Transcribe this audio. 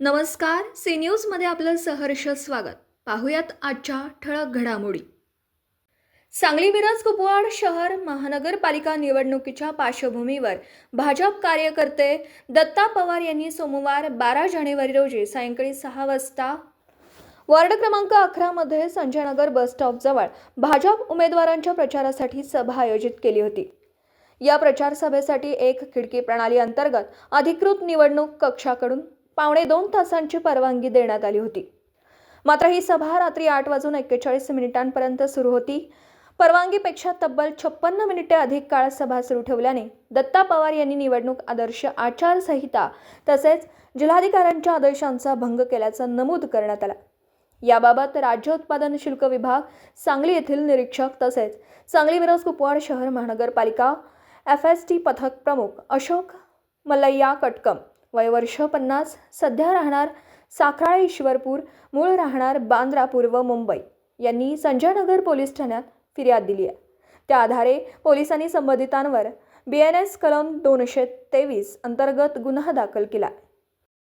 नमस्कार सी न्यूजमध्ये आपलं सहर्ष स्वागत. पाहुयात आजच्या ठळक घडामोडी. सांगली मिरज कुपवाड शहर महानगरपालिका निवडणुकीच्या पार्श्वभूमीवर भाजप कार्यकर्ते दत्ता पवार यांनी सोमवार बारा जानेवारी रोजी सायंकाळी सहा वाजता वॉर्ड क्रमांक अकरामध्ये संजयनगर बस स्टॉपजवळ भाजप उमेदवारांच्या प्रचारासाठी सभा आयोजित केली होती. या प्रचार सभेसाठी एक खिडकी प्रणाली अंतर्गत अधिकृत निवडणूक कक्षाकडून पावणे दोन तासांची परवानगी देण्यात आली होती. मात्र ही सभा रात्री आठ वाजून एक्केचाळीस मिनिटांपर्यंत सुरू होती. परवानगीपेक्षा तब्बल छप्पन्न मिनिटे अधिक काळ सभा सुरू ठेवल्याने दत्ता पवार यांनी निवडणूक आदर्श आचारसंहिता तसेच जिल्हाधिकाऱ्यांच्या आदेशांचा भंग केल्याचं नमूद करण्यात आला. याबाबत राज्य उत्पादन शुल्क विभाग सांगली येथील निरीक्षक तसेच सांगली मिरज कुपवाड शहर महानगरपालिका एफ एस टी पथक प्रमुख अशोक मल्लय्या कटकम वय वर्ष पन्नास सध्या राहणार साखराळे ईश्वरपूर मूळ राहणार बांद्रा पूर्व मुंबई. यांनी संजयनगर पोलीस ठाण्यात फिर्याद दिली आहे. त्या आधारे पोलिसांनी संबंधितांवर बी एन एस कलम दोनशे तेवीस अंतर्गत गुन्हा दाखल केला आहे.